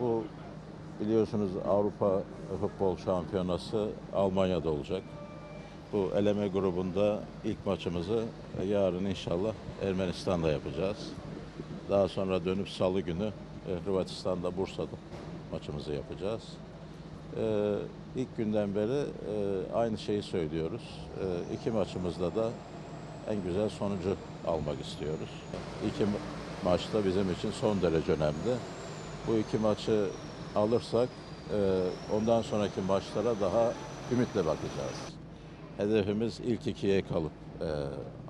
Bu biliyorsunuz Avrupa Futbol Şampiyonası Almanya'da olacak. Bu eleme grubunda ilk maçımızı yarın inşallah Ermenistan'da yapacağız. Daha sonra dönüp salı günü e, Hırvatistan'da Bursa'da maçımızı yapacağız. Ee, ilk günden beri e, aynı şeyi söylüyoruz. Ee, iki maçımızda da en güzel sonucu almak istiyoruz. İki ma- maçta bizim için son derece önemli. Bu iki maçı alırsak e, ondan sonraki maçlara daha ümitle bakacağız. Hedefimiz ilk ikiye kalıp e,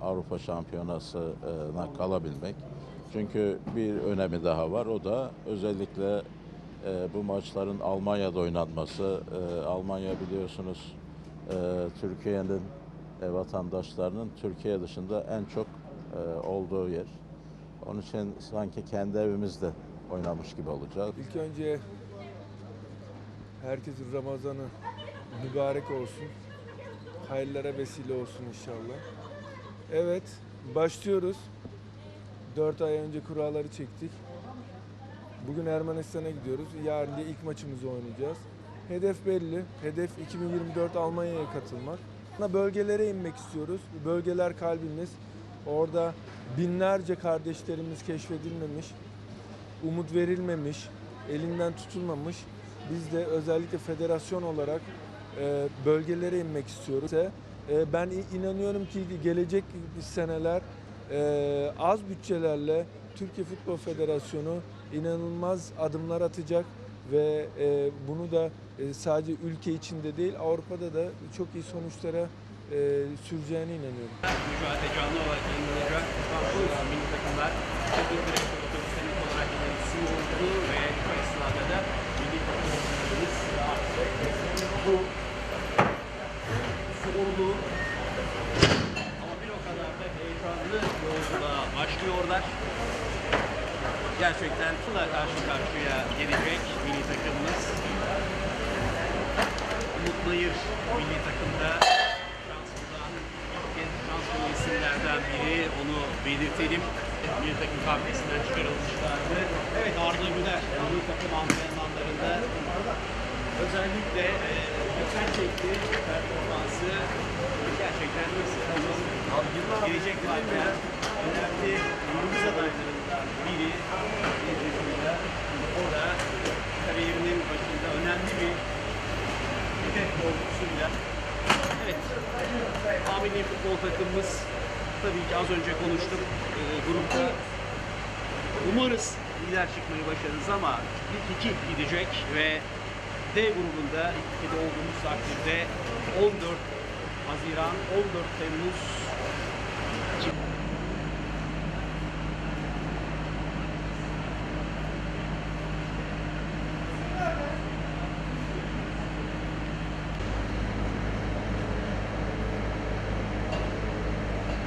Avrupa Şampiyonası'na kalabilmek. Çünkü bir önemi daha var. O da özellikle e, bu maçların Almanya'da oynanması. Almanya biliyorsunuz Türkiye'nin vatandaşlarının Türkiye dışında en çok e, olduğu yer. Onun için sanki kendi evimizde oynamış gibi olacağız. İlk önce herkesin Ramazan'ı mübarek olsun. Hayırlara vesile olsun inşallah. Evet, başlıyoruz. 4 ay önce kuralları çektik. Bugün Ermenistan'a gidiyoruz. Yarın da ilk maçımızı oynayacağız. Hedef belli. Hedef 2024 Almanya'ya katılmak. Bölgelere inmek istiyoruz. Bölgeler kalbimiz. Orada binlerce kardeşlerimiz keşfedilmemiş umut verilmemiş, elinden tutulmamış. Biz de özellikle federasyon olarak e, bölgelere inmek istiyoruz. E, ben inanıyorum ki gelecek seneler e, az bütçelerle Türkiye Futbol Federasyonu inanılmaz adımlar atacak ve e, bunu da e, sadece ülke içinde değil Avrupa'da da çok iyi sonuçlara e, süreceğine inanıyorum. mücadele canlı olarak yayınlanacak. İstanbul milli takımlar teknik direktör otobüslerinin olarak sunuldu ve bu esnada da milli takımlarımız bu zorlu ama bir o kadar da heyecanlı yolculuğa başlıyorlar. Gerçekten Tuna karşı karşıya gelecek milli takımımız. Umut Nayır milli takımda kez şanslı isimlerden biri onu belirtelim. Milli takım kafesinden çıkarılmışlardı. Evet Arda Güler milli takım antrenmanlarında özellikle e, dikkat çekti performansı gerçekten gelecek vadede önemli yıldız adaylarından biri bir yaşında. O da kariyerinin başında önemli bir hedef doğrultusuyla Evet, A milli futbol takımımız tabii ki az önce konuştuk e, grupta umarız lider çıkmayı başarırız ama ilk iki gidecek ve D grubunda ilk ikide olduğumuz takdirde 14 Haziran, 14 Temmuz